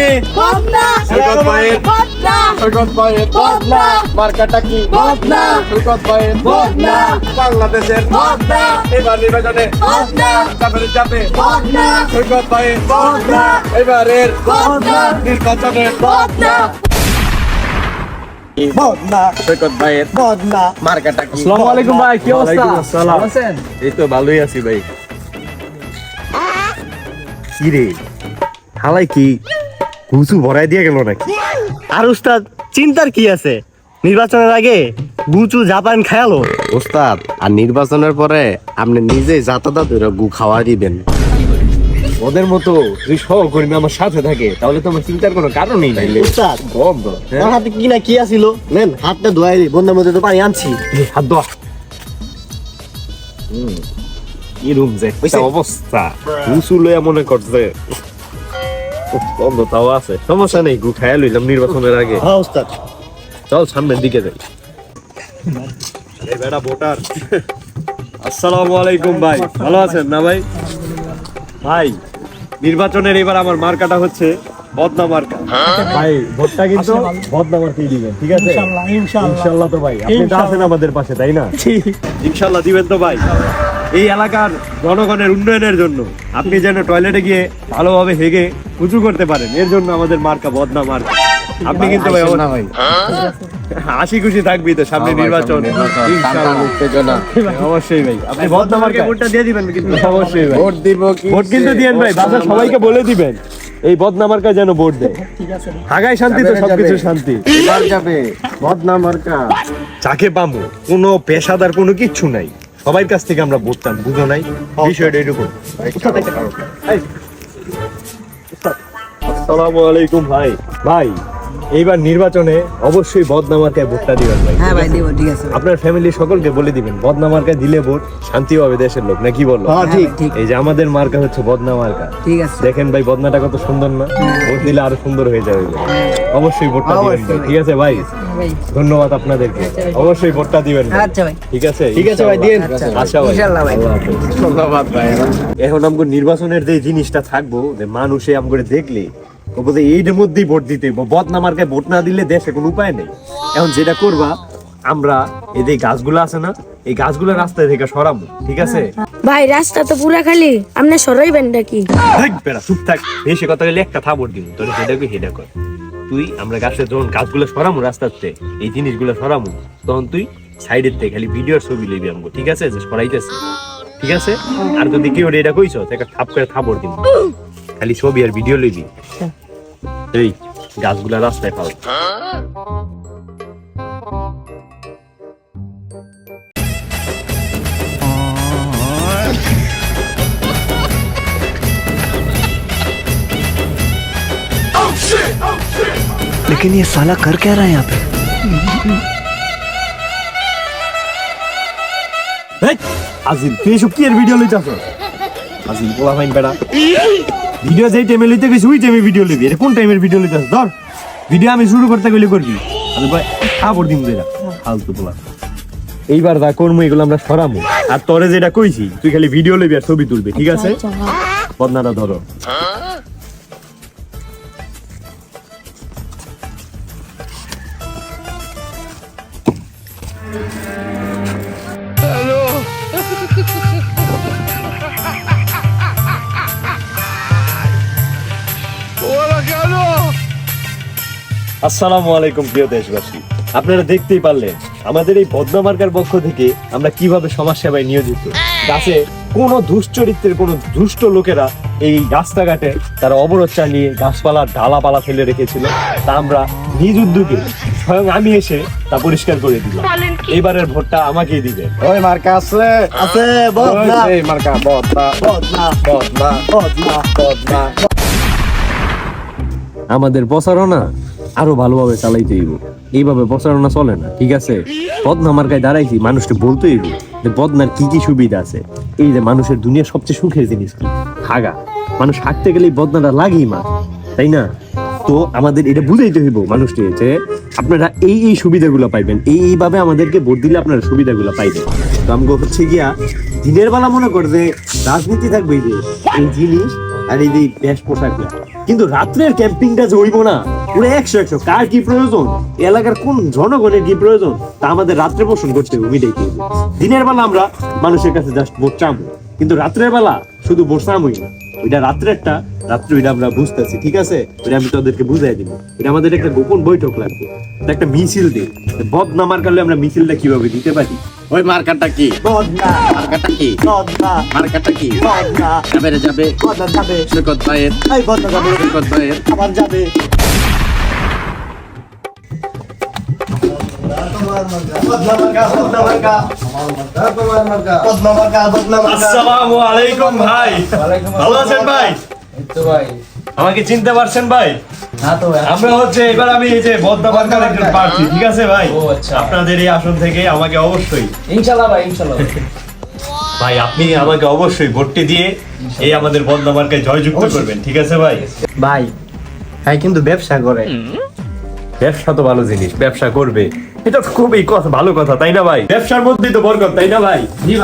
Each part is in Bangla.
কি বদনা সৈকত ভাইয়ের বদনা সৈকত ভাইয়ের বদনা মার্কাটা কি? বদনা সৈকত ভাইয়ের বদনা বাংলাদেশের বদনা এবার নির্বাচনে বদনা চাপের চাপে। বদনা সৈকত ভাইয়ের বদনা এবারের বদনা নির্বাচনে বদনা বদনা সৈকত ভাইয়ের বদনা মার্কাটা কি? আসসালামু আলাইকুম ভাই কি অবস্থা? আসসালাম। আছেন? এই তো ভালোই আছি ভাই। কি রে হালাই কি? ঘুষু ভরাই দিয়ে গেল নাকি? আর উস্তাদ চিন্তার কি আছে? নির্বাচনের আগে গুচু জাপান খেয়ালো। ওস্তাদ আর নির্বাচনের পরে আপনি নিজেই যাতায়াত ধরে গু খাওয়া দিবেন। ওদের মতো যদি সহকর্মী আমার সাথে থাকে তাহলে তো আমার চিন্তার কোনো কারণই নাই। উস্তাদ হ্যাঁ? আমার হাতে কি না কি আছিল? নেন। হাতটা ধোয়াই দি বন্ধার মধ্যে তো পানি আনছি। এই হাত দোয়া কি রুম যে একটা অবস্থা? ঘুষু লইয়া মনে করছে বন্ধ তাও আছে। সমস্যা নেই গু লইলাম নির্বাচনের আগে। হ্যাঁ উস্তাদ চল সামনের দিকে যাই। এই বেটা ভোটার। আসসালামু আলাইকুম ভাই ভালো আছেন না ভাই? ভাই নির্বাচনের এবার আমার মার্কাটা হচ্ছে বদনা মার্কা। ভাই ভোটটা কিন্তু বদনা মার্কাই দিবেন ঠিক আছে? ইনশাআল্লাহ তো ভাই আপনি আছেন আমাদের পাশে তাই না? ইনশাআল্লাহ দিবেন তো ভাই। এই এলাকার জনগণের উন্নয়নের জন্য আপনি যেন টয়লেটে গিয়ে ভালোভাবে হেগে উঁচু করতে পারেন এর জন্য আমাদের মার্কা বদনা মার্কা আপনি কিন্তু ভাই ভাই হাসি খুশি থাকবি তো সামনে নির্বাচন। অবশ্যই ভাই। আপনি বদনা মার্কা ভোটটা দিয়ে দিবেন কিন্তু। অবশ্যই ভাই। ভোট দিব ভোট কিন্তু দিয়েন ভাই বাসার সবাইকে বলে দিবেন এই বদনা মার্কা যেন ভোট দেয়। হাগায় শান্তি তো সবকিছু শান্তি। যাবে। বদনা মার্কা চাকে পামু কোনো পেশাদার কোনো কিচ্ছু নাই। সবার কাছ থেকে আমরা বুঝতাম বুঝো নাই? বিষয়টা এরকম। আসসালামু আলাইকুম ভাই। ভাই এইবার নির্বাচনে অবশ্যই বদনামার্কায় ভোটটা দিবেন ভাই। হ্যাঁ ভাই দিব ঠিক আছে আপনার ফ্যামিলি সকলকে বলে দিবেন বদনা মার্কা দিলে ভোট শান্তি পাবে দেশের লোক নাকি বলল হ্যাঁ ঠিক ঠিক। এই যে আমাদের মার্কা হচ্ছে বদনা মার্কা ঠিক আছে। দেখেন ভাই বদনাটা কত সুন্দর না? ভোট দিলে আরও সুন্দর হয়ে যাবে ভাই। অবশ্যই ভোটটা দিবেন ভাই ঠিক আছে ভাই? ভাই। ধন্যবাদ আপনাদেরকে। অবশ্যই ভোটটা দিবেন আচ্ছা ভাই। ঠিক আছে? ঠিক আছে ভাই, দিয়েন। আচ্ছা আচ্ছা ভাই। ইনশাআল্লাহ ভাই। আল্লাহ ধন্যবাদ ভাই। এখন আমগো নির্বাচনের যে জিনিসটা থাকব যে মানুষে আমগরে দেখলে বলতে এইটার মধ্যেই ভোট দিতে হইবো। ভোট না দিলে দেশে কোনো উপায় নেই। এখন যেটা করবা আমরা এই যে গাছগুলো আছে না এই গাছগুলো রাস্তায় থেকে সরাবো ঠিক আছে? ভাই রাস্তা তো পুরা খালি। আপনি সরাইবেন নাকি? বেড়া চুপ থাক। বেশি কথা বলে একটা দিব। তোর হেডা কই হেডা কর। তুই আমরা গাছের যখন গাছগুলো সরামু রাস্তাতে এই জিনিসগুলো সরামু তখন তুই সাইডের থেকে খালি ভিডিওর ছবি লইবি আমগো ঠিক আছে? যে সরাইতেছে ঠিক আছে? আর যদি কেউ এটা কইছ তাকে থাপ করে থাবর দিব। খালি ছবি আর ভিডিও লইবি। এই গাছগুলা রাস্তায় পাও लेकिन ये साला कर क्या रहा है यहाँ पे এই আজিল তুই এসব কি এর ভিডিও লইতাছ আজিল বলা ফাইন বেড়া ভিডিও যেই টাইমে লইতে গেছি ওই টাইমে ভিডিও লইবি। এটা কোন টাইমের ভিডিও লইতাছ ধর ভিডিও আমি শুরু করতে গেলে করবি। আমি ভাই খাবার দিন যেটা ফালতু বলা এইবার যা করব এগুলো আমরা সরামু। আর তোরে যেটা কইছি তুই খালি ভিডিও লইবি আর ছবি তুলবি ঠিক আছে? বদনাটা ধরো। আসসালামু আলাইকুম প্রিয় দেশবাসী। আপনারা দেখতেই পারলেন আমাদের এই বদনামার্কার পক্ষ থেকে আমরা কীভাবে সমাজ সেবায় নিয়োজিত। গাছে কোন দুশ্চরিত্রের কোন দুষ্ট লোকেরা এই রাস্তাঘাটে তারা অবরোধ চালিয়ে গাছপালা ডালাপালা ফেলে রেখেছিল। তা আমরা নিজ উদ্যোগে স্বয়ং আমি এসে তা পরিষ্কার করে দিলাম। এবারের ভোটটা আমাকেই দিবে ওই মার্কা আছে আছে বদনা। এই মার্কা বদনা বদনা বদনা বদনা বদনা। আমাদের প্রচারণা আরও ভালোভাবে চালাইতে হইব। এইভাবে প্রচারণা চলে না, ঠিক আছে? বদনা মার্কায় দাঁড়াইছি, মানুষকে বলতে হইব যে বদনার কি কি সুবিধা আছে। এই যে মানুষের দুনিয়ার সবচেয়ে সুখের জিনিস কি? হাগা। মানুষ হাঁটতে গেলে এই বদনাটা লাগেই মা, তাই না? তো আমাদের এটা বুঝাইতে হইব মানুষটি যে আপনারা এই এই সুবিধাগুলো পাইবেন, এই এইভাবে আমাদেরকে ভোট দিলে আপনারা সুবিধাগুলো পাইবেন। তো আমগো হচ্ছে গিয়া দিনের বেলা মনে কর যে রাজনীতি থাকবে যে, এই জিনিস আর এই যে বেশ কিন্তু রাত্রের ক্যাম্পিংটা যে হইব না, পুরো একশো একশো। কার কি প্রয়োজন? এলাকার কোন জনগণের কি প্রয়োজন? তা আমাদের রাত্রে পোষণ করতে হবে কি দিনের বেলা আমরা মানুষের কাছে জাস্ট চামো কিন্তু রাত্রের বেলা শুধু চামই না। ওইটা রাত্রেরটা, রাত্রে ওইটা আমরা বুঝতেছি, ঠিক আছে? ওইটা আমি তোদেরকে বুঝাই দিব। এটা আমাদের একটা গোপন বৈঠক লাগবে। একটা মিছিল দিই বদনামার কারণে আমরা মিছিলটা কীভাবে দিতে পারি? ওই মার্কারটা কি? মার্কারটা কি? মার্কারটা কি? যাবে যাবে। সৈকত ভাইয়ের। সৈকত ভাইয়ের। আসসালামু আলাইকুম ভাই। ভালো আছেন ভাই? ভাই। আমাকে চিনতে পারছেন ভাই? আমরা হচ্ছে এবার আমি এই যে বদনা বার্কার একজন প্রার্থী ঠিক আছে ভাই? আপনাদের এই আসন থেকে আমাকে অবশ্যই। ইনশাল্লাহ ভাই ইনশাল্লাহ। ভাই আপনি আমাকে অবশ্যই ভোটটি দিয়ে এই আমাদের বদনা মার্কায় জয়যুক্ত করবেন ঠিক আছে ভাই? ভাই ভাই কিন্তু ব্যবসা করে। ব্যবসা তো ভালো জিনিস ব্যবসা করবে। এটা তো খুবই কথা ভালো কথা তাই না ভাই? ব্যবসার মধ্যেই তো বরকত তাই না ভাই?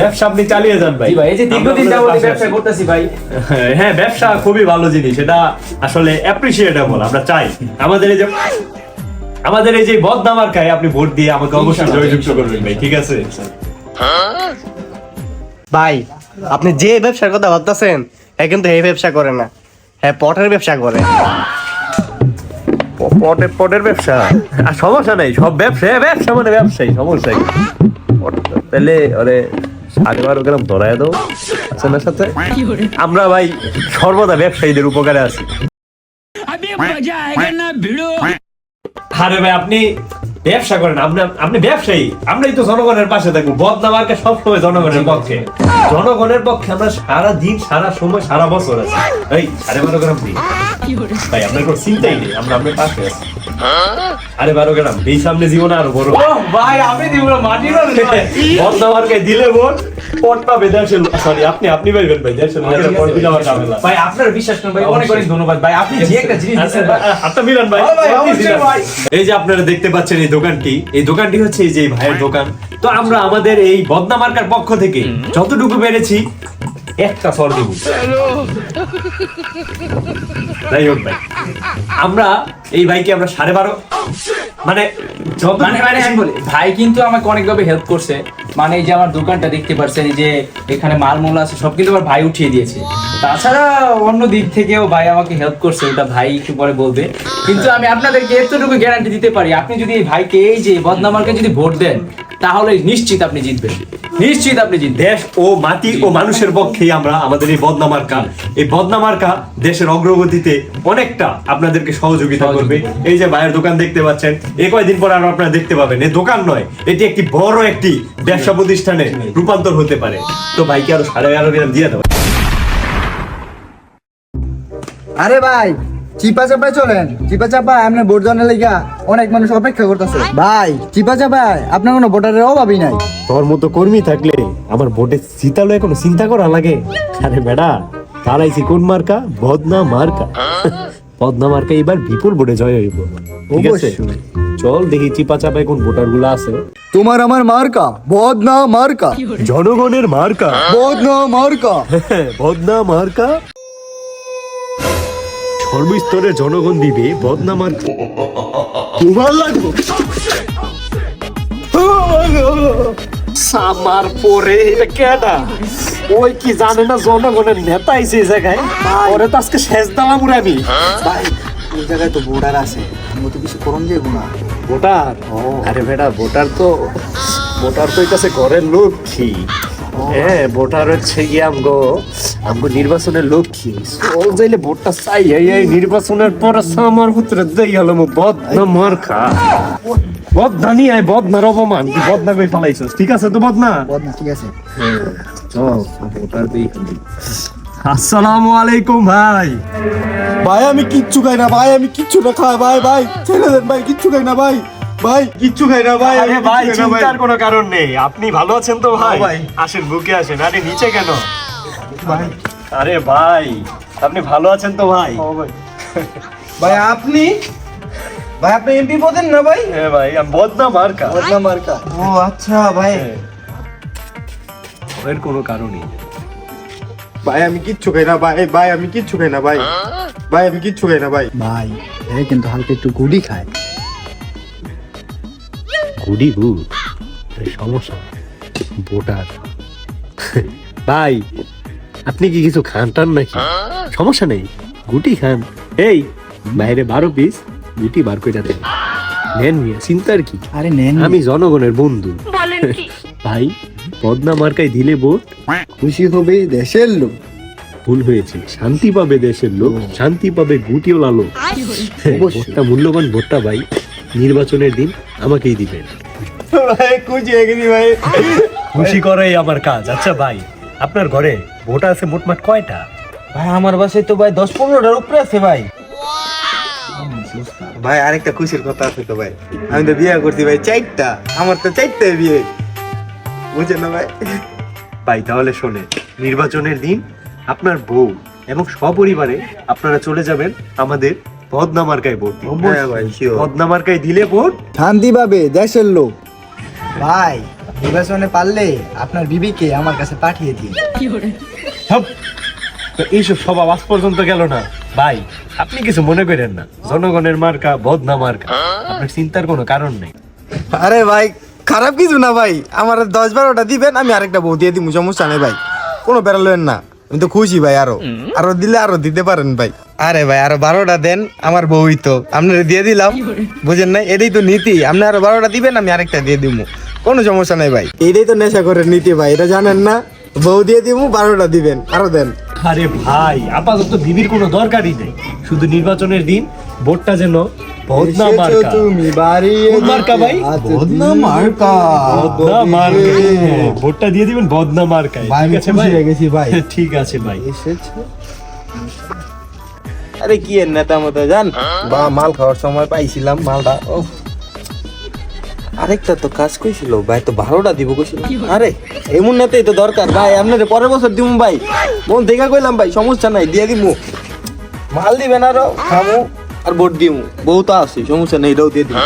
ব্যবসা আপনি চালিয়ে যান ভাই। ভাই এই যে দীর্ঘদিন যাবত ব্যবসা করতেছি ভাই। হ্যাঁ ব্যবসা খুবই ভালো জিনিস এটা আসলে অ্যাপ্রিসিয়েটেবল আমরা চাই। আমাদের এই যে আমাদের এই যে বদনা মার্কায় আপনি ভোট দিয়ে আমাকে অবশ্যই জয়যুক্ত করবেন ভাই ঠিক আছে? ভাই আপনি যে ব্যবসার কথা ভাবতেছেন হ্যাঁ কিন্তু এই ব্যবসা করে না। হ্যাঁ পটের ব্যবসা করে। পটের পটের ব্যবসা। আর সমস্যা নাই সব ব্যবসা হ্যাঁ, ব্যবসা মানে ব্যবসায়ী সমস্যা কি তাহলে ওরে সাড়ে বারো গ্রাম ধরায় দাও আচ্ছা না সাথে? আমরা ভাই সর্বদা ব্যবসায়ীদের উপকারে আছি। আরে ভাই আপনি ব্যবসা করেন আপনি আপনি ব্যবসায়ী আমরাই তো জনগণের পাশে থাকব। বদনামার্কে সবসময় জনগণের পক্ষে। জনগণের পক্ষে আমরা সারা দিন সারা সময় সারা বছর আছি। এই সাড়ে বারো গ্রাম দিই ভাই আপনার কোনো চিন্তাই নেই আমরা আপনার পাশে আছি। আরে বারো গ্রাম এই সামনে জীবন আরও বড়। ভাই আপনি দিব মাটির বদনামার্কে দিলে বোন পট পাবে সরি আপনি আপনি ভাই দেড়শো আমার ভাই আপনার বিশ্বাস করুন ভাই অনেক অনেক ধন্যবাদ। ভাই আপনি যে একটা জিনিস আচ্ছা মিলন ভাই হ্যাঁ দিলেন। ভাই। এই যে আপনারা দেখতে পাচ্ছেন দোকানটি এই দোকানটি হচ্ছে এই যে ভাইয়ের দোকান। তো আমরা আমাদের এই বদনা মার্কার পক্ষ থেকে যতটুকু পেরেছি একটা সর দিব। যাই হোক ভাই। আমরা, এই ভাইকে আমরা সাড়ে বারো মানে মানে মানে বলি, ভাই কিন্তু আমাকে অনেকভাবে হেল্প করছে। মানে এই যে আমার দোকানটা দেখতে পাচ্ছেন যে এখানে মাল মূল আছে, সব কিন্তু আমার ভাই উঠিয়ে দিয়েছে। তাছাড়া অন্য দিক থেকেও ভাই আমাকে হেল্প করছে, ওটা ভাই একটু পরে বলবে। কিন্তু আমি আপনাদেরকে এতটুকু গ্যারান্টি দিতে পারি, আপনি যদি এই ভাইকে, এই যে বদনামারকে যদি ভোট দেন, তাহলে নিশ্চিত আপনি জিতবেন। নিশ্চিত আপনি জিতবেন দেশ ও মাটি ও মানুষের পক্ষে আমরা আমাদের এই বদনা মার্কা এই বদনা মার্কা দেশের অগ্রগতিতে অনেকটা আপনাদেরকে সহযোগিতা করবে। এই যে ভাইয়ের দোকান দেখতে পাচ্ছেন এই কয়দিন পর আরও আপনারা দেখতে পাবেন। এই দোকান নয় এটি একটি বড় একটি ব্যবসা প্রতিষ্ঠানে রূপান্তর হতে পারে। তো ভাইকে আরও সাড়ে এগারো গ্রাম দিয়ে দেবো আরে ভাই চিপা চাপায় চলেন। চিপা চাপা আপনার ভোট জনের লেগা অনেক মানুষ অপেক্ষা করতেছে। ভাই চিপা চাপায় আপনার কোনো ভোটারের অভাবই নাই। তোর মতো কর্মী থাকলে আমার ভোটে জিতালো কোনো চিন্তা করা লাগে? আরে দাঁড়াইছি কোন মার্কা? বদনা মার্কা। বদনা মার্কা এবার বিপুল ভোটে জয় হইব। ঠিক আছে? চল দেখি চিপা চাপায় কোন ভোটারগুলো আছে। তোমার আমার মার্কা বদনা মার্কা। জনগণের মার্কা। বদনা মার্কা। বদনা মার্কা? সর্বস্তরের জনগণ দিবে বদনা মার্কা তোমার লাগবে। সামার পরে এটা কেডা? ওই কি জানে না জনগণের নেতা আইছে এই জায়গায়? ওরে তো আজকে শেষ দালাম উড়ে ভাই এই জায়গায় তো ভোটার আছে। আমি তো কিছু করম যাইব না। ভোটার? আরে বেটা ভোটার তো ভোটার তো কাছে ঘরের লক্ষ্মী। হ্যাঁ ভোটার হচ্ছে গিয়ে আমগো আমগো নির্বাচনের লক্ষ্মী। চল যাইলে ভোটটা চাই এই এই নির্বাচনের পর আমার পুত্রে দেই হলো মো বদনা মার্কা। বদনা নিয়ে আয় বদনার অপমান তুই বদনা কই ফেলাইছিস ঠিক আছে তো বদনা? বদনা ঠিক আছে। চল ভোটার দেই আসসালামু আলাইকুম ভাই। ভাই আমি কিচ্ছু খাই না ভাই আমি কিচ্ছু না খাই ভাই ভাই ছেড়ে দেন ভাই কিচ্ছু খাই না ভাই। ভাই কিচ্ছু খাই না ভাই আরে ভাই চিন্তার কোনো কারণ নেই। আপনি ভালো আছেন তো ভাই? ভাই। আসেন বুকে আসেন। আরে নিচে কেন? ভাই। আরে ভাই আপনি ভালো আছেন তো ভাই? ভাই। আপনি? ভাই আপনি এমপি পদেন না ভাই? হ্যাঁ ভাই আমি বদনা মার্কা। বদনা মার্কা। ও আচ্ছা ভাই। এর কোনো কারণই নেই। ভাই আমি কিচ্ছু খাই না ভাই। ভাই আমি কিচ্ছু খাই না ভাই। ভাই আমি কিচ্ছু খাই না ভাই ভাই কিন্তু হালকা একটু গুড়ি খায়। গুডি গুড সমস্যা। ভোটার। ভাই আপনি কি কিছু খান টান নাকি? সমস্যা নেই। গুটি খান। এই বাইরে বারো পিস গুটি বার করে দেন। নেন মিয়া চিন্তার কি? আরে নেন আমি জনগণের বন্ধু। ভাই পদ্মা মার্কায় দিলে ভোট? খুশি হবে দেশের লোক। ভুল হয়েছে। শান্তি পাবে দেশের লোক শান্তি পাবে গুটিওলা লোক। ভোটটা মূল্যবান ভোটটা ভাই। নির্বাচনের দিন আমাকেই দিবেন। ভাই খুশি খুশি করাই আমার কাজ। আচ্ছা ভাই আপনার ঘরে ভোট আছে মোটমাট কয়টা? ভাই আমার বাসায় তো ভাই দশ পনেরোটার উপরে আছে ভাই। ভাই আরেকটা খুশির কথা আছে তো ভাই। আমি তো বিয়ে করছি ভাই চারটা। আমার তো চারটা বিয়ে। বুঝছেন না ভাই? ভাই তাহলে শোনে নির্বাচনের দিন আপনার বউ এবং সপরিবারে আপনারা চলে যাবেন আমাদের পদ্মা মার্কায় ভোট। হ্যাঁ ভাই। পদ্মা মার্কায় দিলে ভোট? শান্তি পাবে দেশের লোক। ভাই নির্বাচনে পারলে আপনার বিবিকে আমার কাছে পাঠিয়ে দিন। সব তো এইসব সব আওয়াজ পর্যন্ত গেল না। ভাই আপনি কিছু মনে করেন না। জনগণের মার্কা বদনা মার্কা আপনার চিন্তার কোনো কারণ নেই। আরে ভাই খারাপ কিছু না ভাই। আমার দশ বারোটা দিবেন আমি আরেকটা বউ দিয়ে দিব। সমস্যা নেই ভাই। কোনো বেড়ালেন না। আমি তো খুশি ভাই আরও। আরও দিলে আরও দিতে পারেন ভাই। আরে ভাই আরও বারোটা দেন আমার বউই তো আপনারা দিয়ে দিলাম। বুঝেন না এটাই তো নীতি। আপনি আরও বারোটা দিবেন আমি আরেকটা দিয়ে দিব কোনো সমস্যা নাই ভাই। এটাই তো নেশা করে নীতি ভাই এটা জানেন না? বউ দিয়ে দিব বারোটা দিবেন আরও দেন। আরে ভাই আপাতত বিবির কোনো দরকারই নেই। শুধু নির্বাচনের দিন ভোটটা যেন মার্কা। তুমি বাড়ি মার্কা ভাই? মার্কা? মার্কা। হ্যাঁ, ভোটটা দিয়ে দিবেন বদনা ঠিক আছে গেছি ভাই। ঠিক আছে ভাই। এসেছ? আরে কি এর নেতা মতো জান? বা মাল খাওয়ার সময় পাইছিলাম মালটা। ও আরেকটা তো কাজ কইছিল ভাই তো ভালোটা দিব কইছিল। আরে এমন নেতাই তো দরকার ভাই আপনারে পরের বছর দিমু ভাই। মন দেখা কইলাম ভাই সমস্যা নাই দিয়া দিমু। মাল দিবেন আরও খামু আর ভোট দিমু। বহুত তো আছে সমস্যা নেই এটাও দিয়ে দিমু।